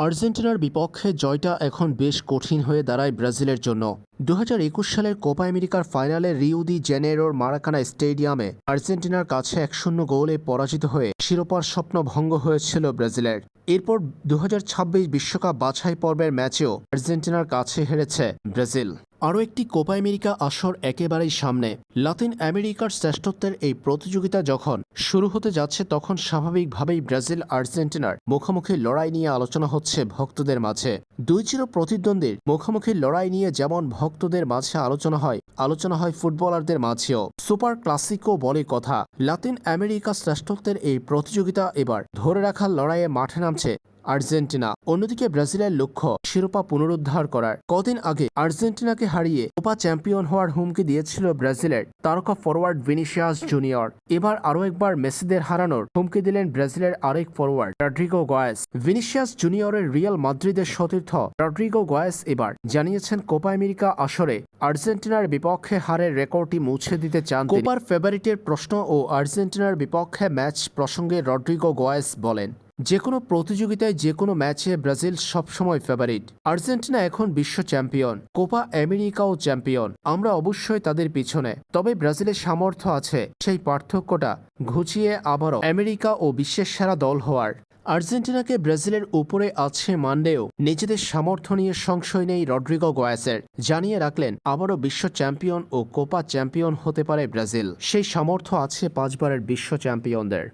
আর্জেন্টিনার বিপক্ষে জয়টা এখন বেশ কঠিন হয়ে দাঁড়ায় ব্রাজিলের জন্য। দু হাজার একুশ সালের কোপা আমেরিকার ফাইনালে রিউ দি জেনেরোর মারাকানা স্টেডিয়ামে আর্জেন্টিনার কাছে এক শূন্য গোলে পরাজিত হয়ে শিরোপার স্বপ্ন ভঙ্গ হয়েছিল ব্রাজিলের। এরপর দু বিশ্বকাপ বাছাই পর্বের ম্যাচেও আর্জেন্টিনার কাছে হেরেছে ব্রাজিল। আরও একটি কোপা আমেরিকা আসর একেবারেই সামনে। লাতিন আমেরিকার শ্রেষ্ঠত্বের এই প্রতিযোগিতা যখন শুরু হতে যাচ্ছে, তখন স্বাভাবিকভাবেই ব্রাজিল আর্জেন্টিনার মুখোমুখি লড়াই নিয়ে আলোচনা হচ্ছে ভক্তদের মাঝে। দুই চির প্রতিদ্বন্দ্বীর মুখোমুখি লড়াই নিয়ে যেমন ভক্তদের মাঝে আলোচনা হয়। আলোচনা হয় ফুটবলারদের মাঝেও। সুপার ক্লাসিকো বলে কথা। লাতিন আমেরিকা শ্রেষ্ঠত্বের এই প্রতিযোগিতা এবার ধরে রাখার লড়াইয়ে মাঠে নামছে আর্জেন্টিনা। অন্যদিকে ব্রাজিলের লক্ষ্য শিরোপা পুনরুদ্ধার করার। কদিন আগে আর্জেন্টিনাকে হারিয়ে কোপা চ্যাম্পিয়ন হওয়ার হুমকি দিয়েছিল ব্রাজিলের তারকা ফরওয়ার্ড ভিনিসিয়াস জুনিয়র। এবার আরও একবার মেসিদের হারানোর হুমকি দিলেন ব্রাজিলের আরেক ফরওয়ার্ড রড্রিগো গয়েস। ভিনিসিয়াস জুনিয়রের রিয়াল মাদ্রিদের সতীর্থ, রড্রিগো গয়েস এবার জানিয়েছেন, কোপা আমেরিকা আসরে আর্জেন্টিনার বিপক্ষে হারের রেকর্ডটি মুছে দিতে চান। কোপার ফেভারিটের প্রশ্ন ও আর্জেন্টিনার বিপক্ষে ম্যাচ প্রসঙ্গে রড্রিগো গয়েস বলেন যে কোনো প্রতিযোগিতায় যে কোনো ম্যাচে ব্রাজিল সবসময় ফেভারিট আর্জেন্টিনা এখন বিশ্ব চ্যাম্পিয়ন কোপা আমেরিকাও চ্যাম্পিয়ন আমরা অবশ্যই তাদের পিছনে। তবে ব্রাজিলের সামর্থ্য আছে, সেই পার্থক্যটা ঘুচিয়ে আবারও আমেরিকা ও বিশ্বের সেরা দল হওয়ার। আর্জেন্টিনাকে ব্রাজিলের উপরে আছে মানলেও নিজেদের সামর্থ্য নিয়ে সংশয় নেই রড্রিগো গোয়াসের। জানিয়ে রাখলেন, আবারও বিশ্ব চ্যাম্পিয়ন ও কোপা চ্যাম্পিয়ন হতে পারে ব্রাজিল। সেই সামর্থ্য আছে পাঁচবারের বিশ্ব চ্যাম্পিয়নদের